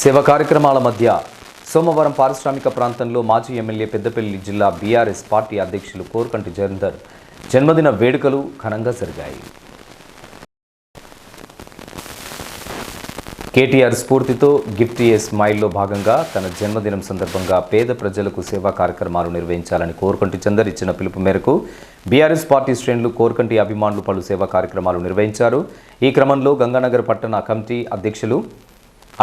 సేవా కార్యక్రమాల మధ్య సోమవారం పారిశ్రామిక ప్రాంతంలో మాజీ ఎమ్మెల్యే పెద్దపల్లి జిల్లా బీఆర్ఎస్ పార్టీ అధ్యక్షులు కోరకంటి జరందర్ జన్మదిన వేడుకలు ఘనంగా జరిగాయి. కేటీఆర్ స్ఫూర్తితో గిఫ్ట్ ఏ స్మైల్లో భాగంగా తన జన్మదినం సందర్భంగా పేద ప్రజలకు సేవా కార్యక్రమాలు నిర్వహించాలని కోరకంటి చందర్ ఇచ్చిన పిలుపు మేరకు బీఆర్ఎస్ పార్టీ శ్రేణులు కోరకంటి అభిమానులు పలు సేవా కార్యక్రమాలు నిర్వహించారు. ఈ క్రమంలో గంగానగర్ పట్టణ కమిటీ అధ్యక్షులు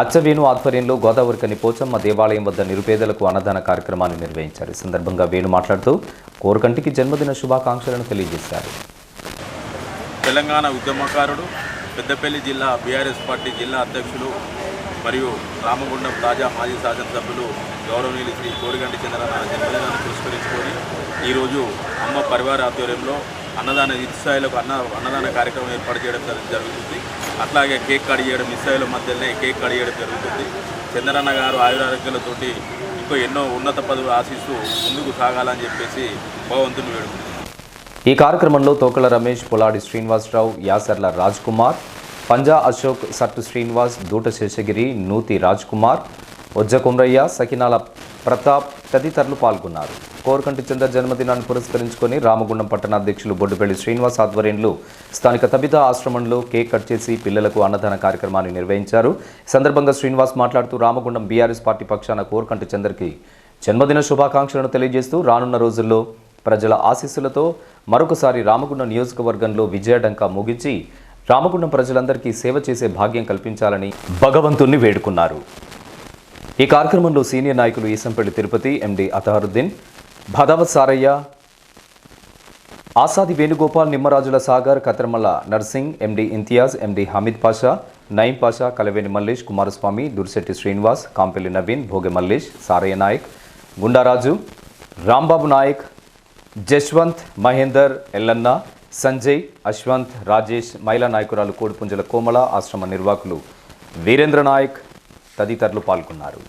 అచ్చవేణు ఆధ్వర్యంలో గోదావరి కని పోచమ్మ దేవాలయం వద్ద నిరుపేదలకు అన్నదాన కార్యక్రమాన్ని నిర్వహించారు. ఈ సందర్భంగా వేణు మాట్లాడుతూ కోరకంటికి జన్మదిన శుభాకాంక్షలను తెలియజేశారు. తెలంగాణ ఉద్యమకారుడు పెద్దపల్లి జిల్లా బీఆర్ఎస్ పార్టీ జిల్లా అధ్యక్షులు మరియు రామగుండం తాజా మాజీ శాసనసభ్యులు గౌరవనీయులు శ్రీ కోరిగంటి చంద్రనారాయణ జన్మదినాన్ని పురస్కరించుకొని ఈరోజు అమ్మ పరివార ఆధ్వర్యంలో అన్నదాన ఇత్సాయిలకు అన్న అన్నదాన కార్యక్రమం ఏర్పాటు చేయడం జరుగుతుంది. అట్లాగే కేక్ కట్ చేయడం ఇస్సాయిల మధ్యలోనే కేక్ కట్ చేయడం జరుగుతుంది. చంద్రన్న గారు ఆయురారోగ్యాలతోటి ఇంకో ఎన్నో ఉన్నత పదవులు ఆశిస్తూ ముందుకు సాగాలని చెప్పేసి భగవంతుని వేడుకుంటున్నాను. ఈ కార్యక్రమంలో తోకల రమేష్ పొలాడి శ్రీనివాసరావు యాసర్ల రాజ్ కుమార్ పంజా అశోక్ సట్టు శ్రీనివాస్ దూట శేషగిరి నూతి రాజ్ కుమార్ ఒజ్జ కుమ్రయ్య సకినాల ప్రతాప్ తదితరులు పాల్గొన్నారు. కోరకంటి చంద్ర జన్మదినాన్ని పురస్కరించుకొని రామగుండం పట్టణ అధ్యక్షులు బొడ్డుపల్లి శ్రీనివాస్ ఆధ్వర్యంలో స్థానిక తబితా ఆశ్రమంలో కేక్ కట్ చేసి పిల్లలకు అన్నదాన కార్యక్రమాన్ని నిర్వహించారు. ఈ సందర్భంగా శ్రీనివాస్ మాట్లాడుతూ రామగుండం బీఆర్ఎస్ పార్టీ పక్షాన కోరకంటి చంద్రకి జన్మదిన శుభాకాంక్షలను తెలియజేస్తూ రానున్న రోజుల్లో ప్రజల ఆశీస్సులతో మరొకసారి రామగుండం నియోజకవర్గంలో విజయడంకా ముగించి రామగుండం ప్రజలందరికీ సేవ చేసే భాగ్యం కల్పించాలని భగవంతుణ్ణి వేడుకున్నారు. ఈ కార్యక్రమంలో సీనియర్ నాయకులు Eesampalli Tirupati MD Atharuddin Bhadava Sarayya Asadi Venugopal Nimmarajula Sagar Katramalla Narsing MD Imtiyaz MD Hameed Pasha Naeem Pasha Kalaveni Mallesh Kumaraswamy Dursetti Srinivas Kampelli Naveen Bhogi Mallesh Sarayya Nayak Gundaraju Rambabu Nayak Jaswanth Mahender Ellanna Sanjay Ashwanth Rajesh మహిళా నాయకురాలు కోడిపుంజల కోమల ఆశ్రమ నిర్వాహకులు వీరేంద్ర నాయక్ తదితరులు పాల్గొన్నారు.